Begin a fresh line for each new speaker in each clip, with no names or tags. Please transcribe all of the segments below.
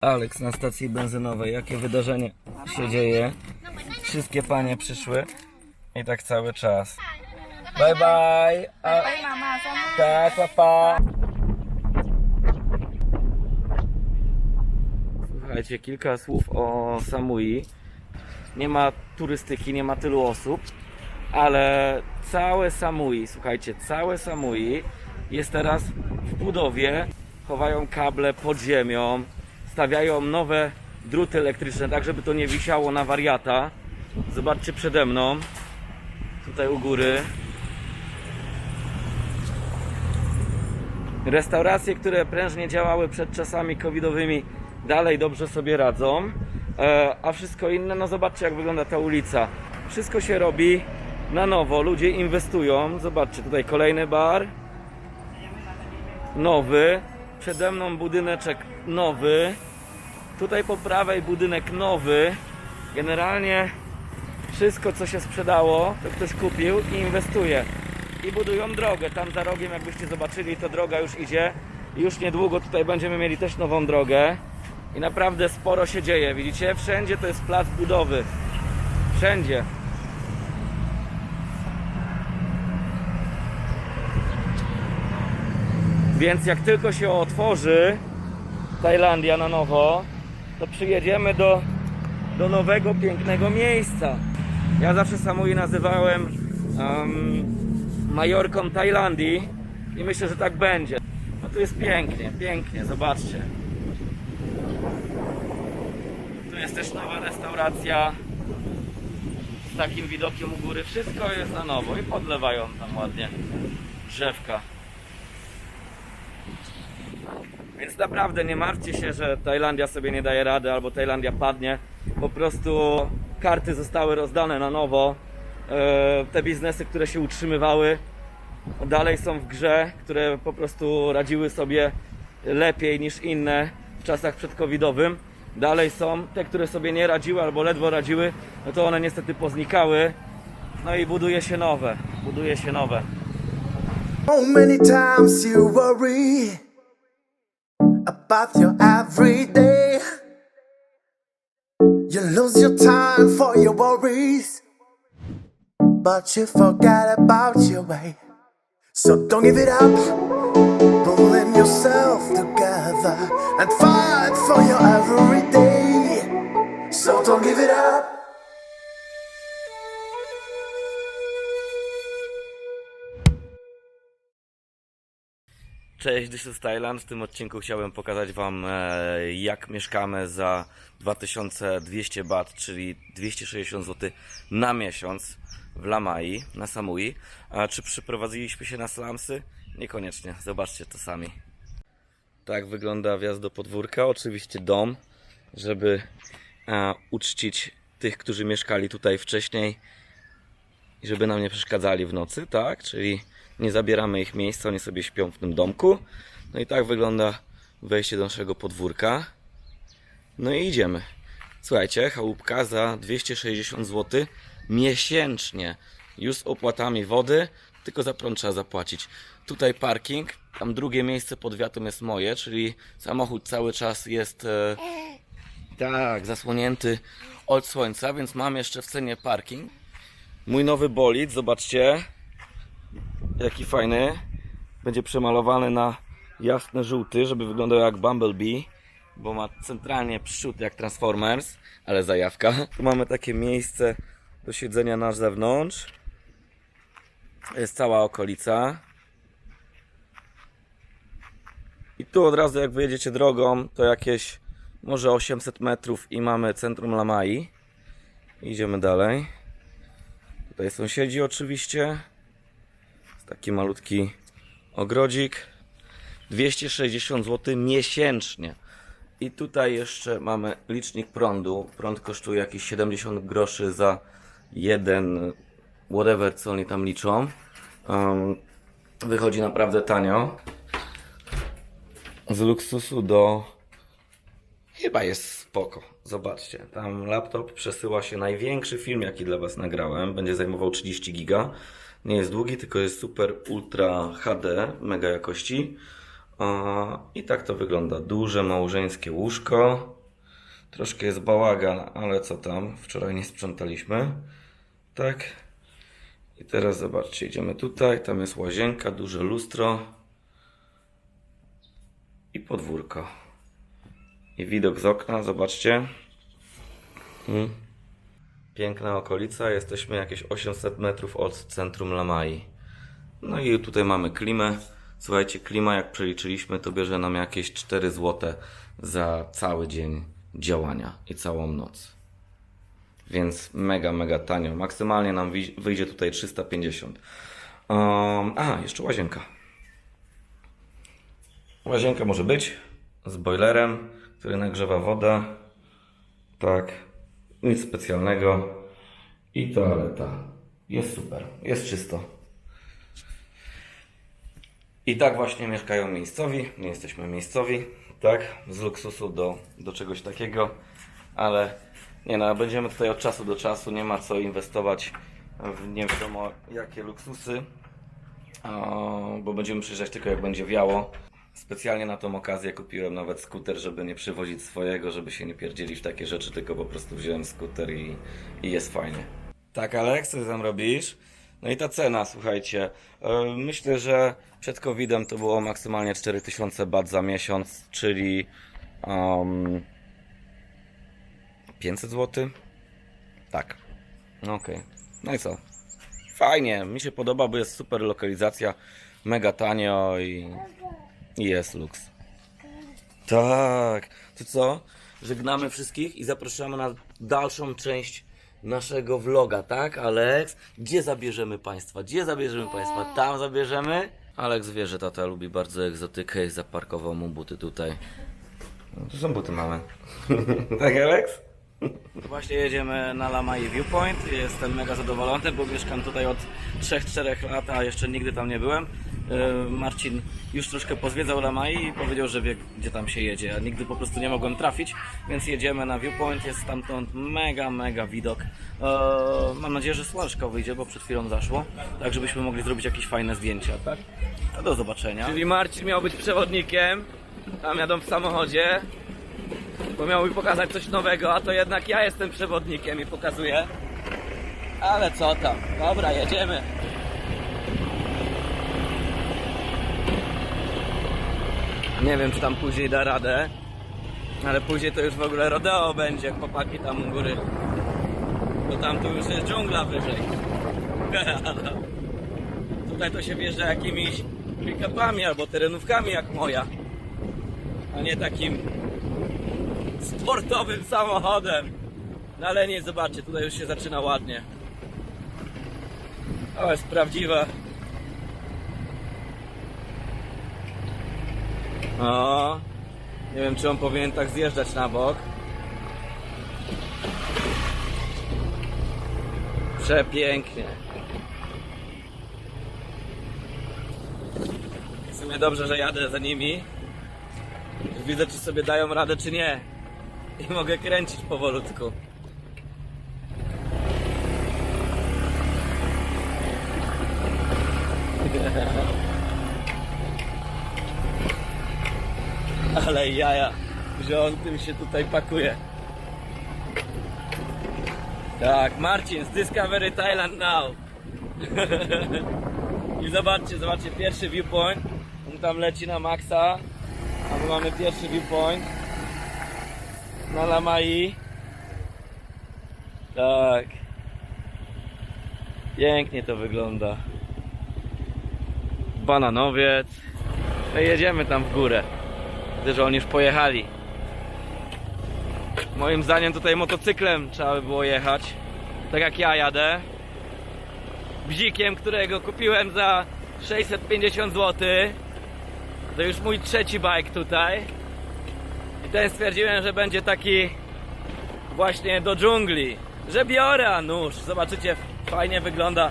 Aleks na stacji benzynowej. Jakie wydarzenie się dzieje? Wszystkie panie przyszły i tak cały czas. Bye bye. A, tak, pa, pa. Słuchajcie, kilka słów o Samui. Nie ma turystyki, nie ma tylu osób, ale całe Samui, słuchajcie, całe Samui jest teraz w budowie. Chowają kable pod ziemią, stawiają nowe druty elektryczne, tak żeby to nie wisiało na wariata. Zobaczcie przede mną, tutaj u góry. Restauracje, które prężnie działały przed czasami covidowymi, dalej dobrze sobie radzą. E, a wszystko inne, no zobaczcie jak wygląda ta ulica. Wszystko się robi na nowo, ludzie inwestują. Zobaczcie, tutaj kolejny bar. Nowy. Przede mną budyneczek nowy. Tutaj po prawej budynek nowy. Generalnie wszystko co się sprzedało, to ktoś kupił i inwestuje. I budują drogę. Tam za rogiem, jakbyście zobaczyli, to droga już idzie. Już niedługo tutaj będziemy mieli też nową drogę. I naprawdę sporo się dzieje. Widzicie? Wszędzie to jest plac budowy. Wszędzie. Więc jak tylko się otworzy Tajlandia na nowo, to przyjedziemy do, do nowego, pięknego miejsca. Ja zawsze Samui nazywałem um, Majorką Tajlandii i myślę, że tak będzie. No tu jest pięknie, pięknie, zobaczcie. Tu jest też nowa restauracja z takim widokiem u góry. Wszystko jest na nowo i podlewają tam ładnie drzewka. Więc naprawdę nie martwcie się, że Tajlandia sobie nie daje rady albo Tajlandia padnie. Po prostu karty zostały rozdane na nowo. E, Te biznesy, które się utrzymywały, dalej są w grze, które po prostu radziły sobie lepiej niż inne w czasach przedcovidowym. Dalej są te, które sobie nie radziły albo ledwo radziły, no to one niestety poznikały. No i buduje się nowe, buduje się nowe.
About your everyday. You lose your time for your worries, but you forget about your way. So don't give it up, pulling yourself together and fight for your everyday. So don't give it up.
Cześć, this is Thailand. W tym odcinku chciałem pokazać Wam, e, jak mieszkamy za 2200 baht, czyli 260 zł na miesiąc w Lamai, na Samui. A czy przyprowadziliśmy się na slumsy? Niekoniecznie. Zobaczcie to sami. Tak wygląda wjazd do podwórka. Oczywiście dom, żeby e, uczcić tych, którzy mieszkali tutaj wcześniej i żeby nam nie przeszkadzali w nocy, tak? Czyli nie zabieramy ich miejsca, oni sobie śpią w tym domku. No i tak wygląda wejście do naszego podwórka. No i idziemy. Słuchajcie, chałupka za 260 zł miesięcznie. Już z opłatami wody, tylko za prąd trzeba zapłacić. Tutaj parking, tam drugie miejsce pod wiatrem jest moje, czyli samochód cały czas jest e, tak zasłonięty od słońca, więc mam jeszcze w cenie parking. Mój nowy bolid, zobaczcie. Jaki fajny. Będzie przemalowany na jasny żółty, żeby wyglądał jak Bumblebee, bo ma centralnie przód jak Transformers, ale zajawka. Tu mamy takie miejsce do siedzenia na zewnątrz. Jest cała okolica. I tu od razu jak wyjedziecie drogą, to jakieś może 800 metrów i mamy centrum Lamai. Idziemy dalej. Tutaj sąsiedzi oczywiście. Taki malutki ogrodzik. 260 zł miesięcznie. I tutaj jeszcze mamy licznik prądu. Prąd kosztuje jakieś 70 groszy za jeden whatever co oni tam liczą. Um, wychodzi naprawdę tanio. Z luksusu do Chyba jest spoko. Zobaczcie, tam laptop przesyła się największy film, jaki dla Was nagrałem. Będzie zajmował 30 giga. Nie jest długi, tylko jest super ultra HD, mega jakości. I tak to wygląda. Duże małżeńskie łóżko. Troszkę jest bałagan, ale co tam? Wczoraj nie sprzątaliśmy. Tak. I teraz zobaczcie, idziemy tutaj. Tam jest łazienka, duże lustro. I podwórko. I widok z okna, zobaczcie. Mm. Piękna okolica, jesteśmy jakieś 800 metrów od centrum Lamai. No i tutaj mamy klimę. Słuchajcie, klima jak przeliczyliśmy, to bierze nam jakieś 4 zł za cały dzień działania i całą noc. Więc mega, mega tanio. Maksymalnie nam wyjdzie tutaj 350. Um, a, jeszcze łazienka. Łazienka może być z boilerem, który nagrzewa wodę. Tak, nic specjalnego. I toaleta. Jest super, jest czysto. I tak właśnie mieszkają miejscowi. Nie jesteśmy miejscowi, tak? Z luksusu do, do czegoś takiego, ale nie no, będziemy tutaj od czasu do czasu. Nie ma co inwestować w nie wiadomo jakie luksusy, bo będziemy przyjeżdżać tylko jak będzie wiało. Specjalnie na tą okazję kupiłem nawet skuter, żeby nie przywozić swojego, żeby się nie pierdzielić w takie rzeczy, tylko po prostu wziąłem skuter i, i jest fajnie. Tak, Aleks, co ty tam robisz? No i ta cena, słuchajcie. e, Myślę, że przed COVID-em to było maksymalnie 4000 bat za miesiąc, czyli um, 500 zł. Tak. No Okej. No i co? Fajnie, mi się podoba, bo jest super lokalizacja, mega tanio i jest luks. Tak. To co? Żegnamy wszystkich i zapraszamy na dalszą część naszego vloga, tak, Aleks? Gdzie zabierzemy Państwa? Gdzie zabierzemy Państwa? Tam zabierzemy? Aleks wie, że tata lubi bardzo egzotykę i zaparkował mu buty tutaj. No, to są buty małe. tak, Aleks? Właśnie jedziemy na Lamai Viewpoint. Jestem mega zadowolony, bo mieszkam tutaj od 3-4 lat, a jeszcze nigdy tam nie byłem. Yy, Marcin już troszkę pozwiedzał Lamai i powiedział, że wie gdzie tam się jedzie. Ja nigdy po prostu nie mogłem trafić, więc jedziemy na Viewpoint. Jest stamtąd mega, mega widok. Yy, Mam nadzieję, że słoneczko wyjdzie, bo przed chwilą zaszło, tak żebyśmy mogli zrobić jakieś fajne zdjęcia, tak? No do zobaczenia. Czyli Marcin miał być przewodnikiem, tam jadą w samochodzie bo miał mi pokazać coś nowego, a to jednak ja jestem przewodnikiem i pokazuję. Ale co tam? Dobra, jedziemy. Nie wiem, czy tam później da radę, ale później to już w ogóle rodeo będzie, jak chłopaki tam u góry. Bo tam to już jest dżungla wyżej. Tutaj to się wjeżdża jakimiś pick-upami albo terenówkami jak moja, a nie takim sportowym samochodem. No ale nie, zobaczcie, tutaj już się zaczyna ładnie. O, jest prawdziwa. O, nie wiem, czy on powinien tak zjeżdżać na bok. Przepięknie. W sumie dobrze, że jadę za nimi. Widzę, czy sobie dają radę, czy nie. I mogę kręcić powolutku. Ale jaja, że on tym się tutaj pakuje. Tak, Marcin z Discovery Thailand Now. I zobaczcie, zobaczcie, pierwszy viewpoint. On tam leci na maksa. A my mamy pierwszy viewpoint na Lamai. Tak. Pięknie to wygląda. Bananowiec. No i jedziemy tam w górę. Że oni już pojechali. Moim zdaniem tutaj motocyklem trzeba by było jechać. Tak jak ja jadę. Bzikiem, którego kupiłem za 650 zł. To już mój trzeci bike tutaj. I ten stwierdziłem, że będzie taki właśnie do dżungli. Że biorę, nóż. Zobaczycie, fajnie wygląda.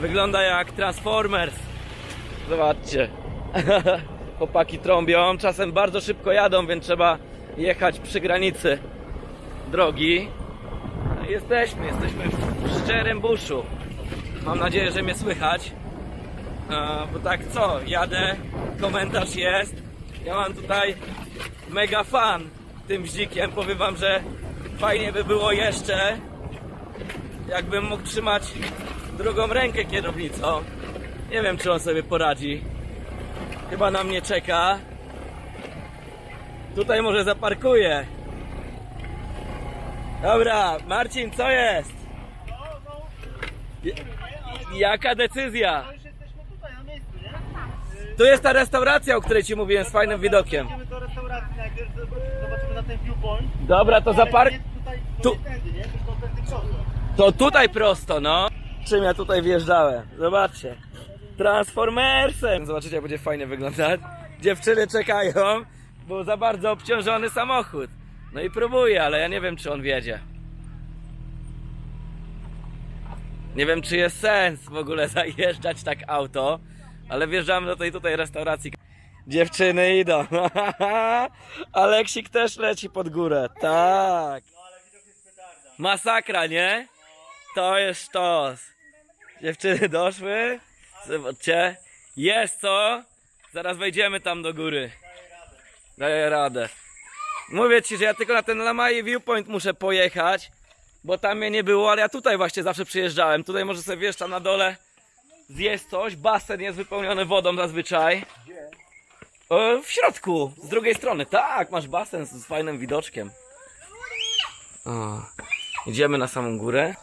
Wygląda jak Transformers. Zobaczcie. Chłopaki trąbią, czasem bardzo szybko jadą, więc trzeba jechać przy granicy drogi. Jesteśmy, jesteśmy w szczerym buszu. Mam nadzieję, że mnie słychać. Bo tak co, jadę, komentarz jest. Ja mam tutaj mega fan tym bździkiem. Powiem wam, że fajnie by było jeszcze, jakbym mógł trzymać drugą rękę kierownicą. Nie wiem, czy on sobie poradzi. Chyba na mnie czeka. Tutaj może zaparkuję. Dobra, Marcin, co jest? Jaka decyzja? Tu jest ta restauracja, o której ci mówiłem, z fajnym widokiem.
Idziemy do restauracji najpierw, zob- zobaczymy na ten viewpoint.
Dobra, to zapark... Tu-. To tutaj prosto, no. Czym ja tutaj wjeżdżałem? Zobaczcie. Transformersem. Zobaczycie, jak będzie fajnie wyglądać. Dziewczyny czekają, bo za bardzo obciążony samochód. No i próbuję, ale ja nie wiem, czy on wiedzie. Nie wiem, czy jest sens w ogóle zajeżdżać tak auto, ale wjeżdżamy do tej tutaj restauracji. Dziewczyny idą. Aleksik też leci pod górę. Tak. Masakra, nie? To jest sztos. Dziewczyny doszły. Zobaczcie. Jest co? Zaraz wejdziemy tam do góry. Daję radę. Mówię ci, że ja tylko na ten Lamai Viewpoint muszę pojechać, bo tam mnie nie było, ale ja tutaj właśnie zawsze przyjeżdżałem. Tutaj może sobie wiesz, tam na dole zjeść coś. Basen jest wypełniony wodą zazwyczaj. E, w środku, z drugiej strony. Tak, masz basen z, z fajnym widoczkiem. O. Idziemy na samą górę.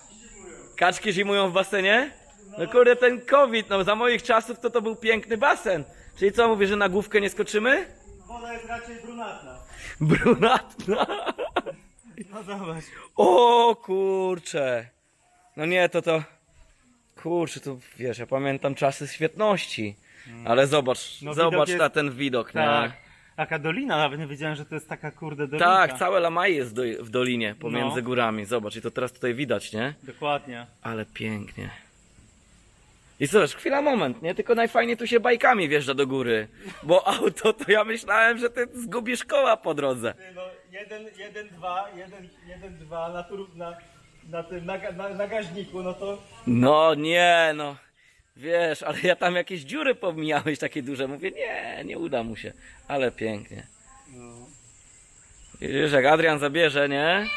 Kaczki zimują w basenie? No kurde, ten COVID, no za moich czasów to to był piękny basen. Czyli co, mówisz, że na główkę nie skoczymy?
Woda jest raczej brunatna.
Brunatna.
No zobacz.
O kurcze. No nie, to to... Kurczę, to wiesz, ja pamiętam czasy świetności. Ale zobacz,
No,
zobacz
jest-
na ten widok,
Tak.
nie?
Taka dolina, nawet nie wiedziałem, że to jest taka kurde dolina.
Tak, całe Lamaj jest do, w dolinie, pomiędzy
No.
górami. Zobacz, i to teraz tutaj widać, nie?
Dokładnie.
Ale pięknie. I cóż, chwila, moment, nie? Tylko najfajniej tu się bajkami wjeżdża do góry. Bo auto to ja myślałem, że ty zgubisz koła po drodze.
No, jeden, jeden, dwa, jeden, jeden, dwa na, tur, na, na tym, na, na, na gaźniku, no to
No nie, no. Wiesz, ale ja tam jakieś dziury pomijałeś takie duże. Mówię, nie, nie uda mu się. Ale pięknie. Wiesz, jak Adrian zabierze, nie?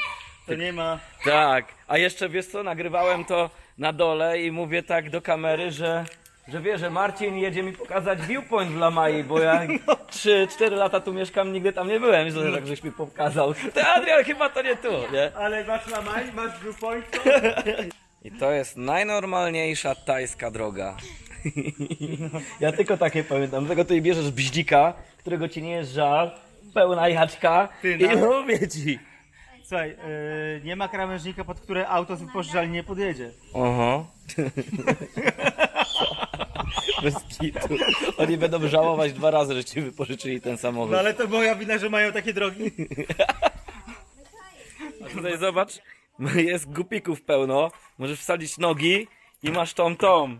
to nie ma...
Tak. A jeszcze wiesz co, nagrywałem to na dole i mówię tak do kamery, że, że wie, że Marcin jedzie mi pokazać viewpoint w Lamai, bo ja 3-4 lata tu mieszkam, nigdy tam nie byłem, że tak żeś mi pokazał. Ty Adrian, chyba to nie tu, nie?
Ale masz na maj, masz viewpoint.
I to jest najnormalniejsza tajska droga. Ja tylko takie pamiętam. Dlatego tutaj bierzesz bździka, którego ci nie jest żal, pełna jaczka
Ty,
i
no.
mówię ci.
Słuchaj, yy, nie ma krawężnika, pod które auto z wypożyczalni nie podjedzie.
Oho. Bez kitu. Oni będą żałować dwa razy, że ci wypożyczyli ten samochód.
No ale to moja wina, że mają takie drogi.
Tutaj zobacz, jest gupików pełno. Możesz wsadzić nogi i masz tą tą.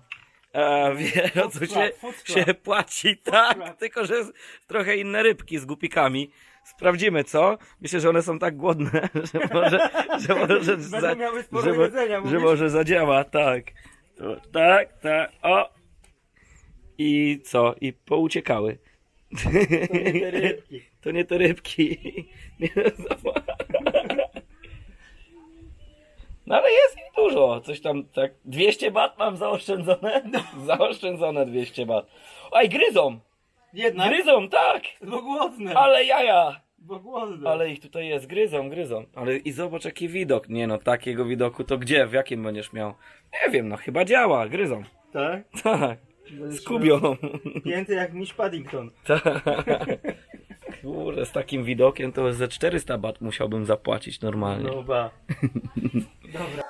E, wiesz o co się,
club.
się płaci, tak, tylko że z- trochę inne rybki z gupikami. Sprawdzimy co? Myślę, że one są tak głodne, że może, że może, za,
miały sporo
że,
jedzenia,
że
mówisz?
może zadziała, tak. To, tak, tak, o. I co? I pouciekały.
Te rybki.
To nie te rybki. Nie, zobacz. No ale jest ich dużo. Coś tam tak. 200 bat mam zaoszczędzone? Zaoszczędzone 200 bat. Oj, gryzą!
Jednak,
Gryzą, tak!
bo głodne.
Ale jaja!
Bo głodne.
Ale ich tutaj jest, gryzą, gryzą. Ale i zobacz jaki widok. Nie no, takiego widoku to gdzie? W jakim będziesz miał? Nie wiem, no chyba działa, gryzą.
Tak?
Tak. Skubią.
Pięty jak Miss Paddington.
Tak. Kurde, z takim widokiem to ze 400 bat musiałbym zapłacić normalnie.
No ba. Dobra.